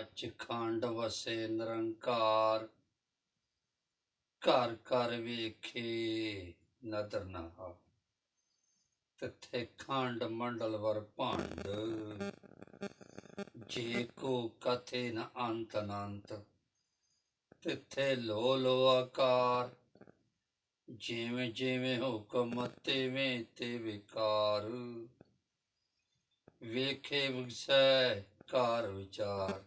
ਸੱਚਖੰਡ ਵਸੇ ਨਿਰੰਕਾਰ, ਘਰ ਘਰ ਵੇਖੇ ਨਦਰ ਨਾ ਆ ਤਿੱਥੇ ਖੰਡ ਮੰਡਲ ਵਰ ਭੰਡ, ਜੇ ਕੋ ਕਥੇ ਨ ਅੰਤ ਅਨੰਤ, ਤਿੱਥੇ ਲੋ ਲੋ ਆਕਾਰ, ਜਿਵੇਂ ਜਿਵੇਂ ਹੁਕਮ ਤਿਵੇਂ ਤੇ ਵਿਕਾਰ। ਵੇਖੇ ਵਿਗਸੈ ਕਾਰ ਵਿਚਾਰ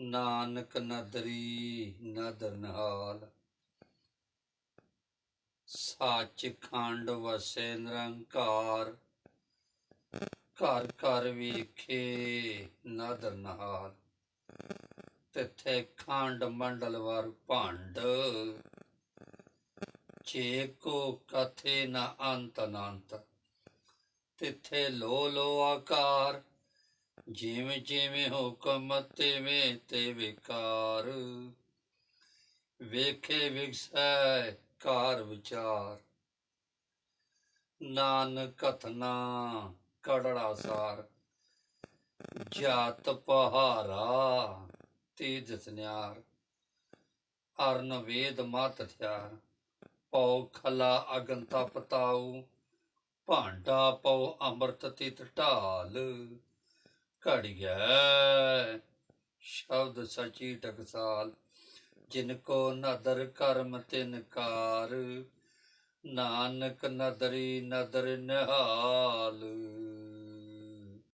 ਨਾਨਕ ਨਦਰੀ ਨਦਰ ਨਿਹਾਲ, ਸੱਚ ਖੰਡ ਵਸੇ ਨਿਰੰਕਾਰ, ਘਰ ਘਰ ਵੇਖੇ ਨਦਰ ਨਿਹਾਲ, ਤਿੱਥੇ ਖੰਡ ਮੰਡਲ ਵਰ ਭੰਡ, ਜੇ ਕੋ ਕਥੇ ਨਾ ਅੰਤ ਅਨੰਤ, ਤਿੱਥੇ ਲੋ ਲੋ ਆਕਾਰ ਜਿਵੇਂ ਜਿਵੇਂ ਹੁਕਮ ਤਿਵੇਂ ਤੇ ਵਿਕਾਰ, ਵੇਖੇ ਵਿਗਸੈ ਕਾਰ ਵਿਚਾਰ। ਨਾਨਕ ਕਥਨਾ ਕੜੜਾ ਸਾਰ, ਜਾਤ ਪਹਾਰਾ ਤੇ ਸਨਿਆਰ। ਅਰਨ ਵੇਦ ਮਤ ਥਿਆਰ ਪਉ ਖਲਾ ਅਗਨ ਤਪ ਤਾਉ ਭਾਂਡਾ ਪਉ ਅੰਮ੍ਰਿਤ ਤਿਤ ਢਾਲ। ਘੜੀਐ ਸ਼ਬਦ ਸਚੀ ਟਕਸਾਲ ਜਿਨ ਕੋ ਨਦਰ ਕਰਮ ਤਿਨ ਕਾਰ ਨਾਨਕ ਨਦਰੀ ਨਦਰ ਨਿਹਾਲ।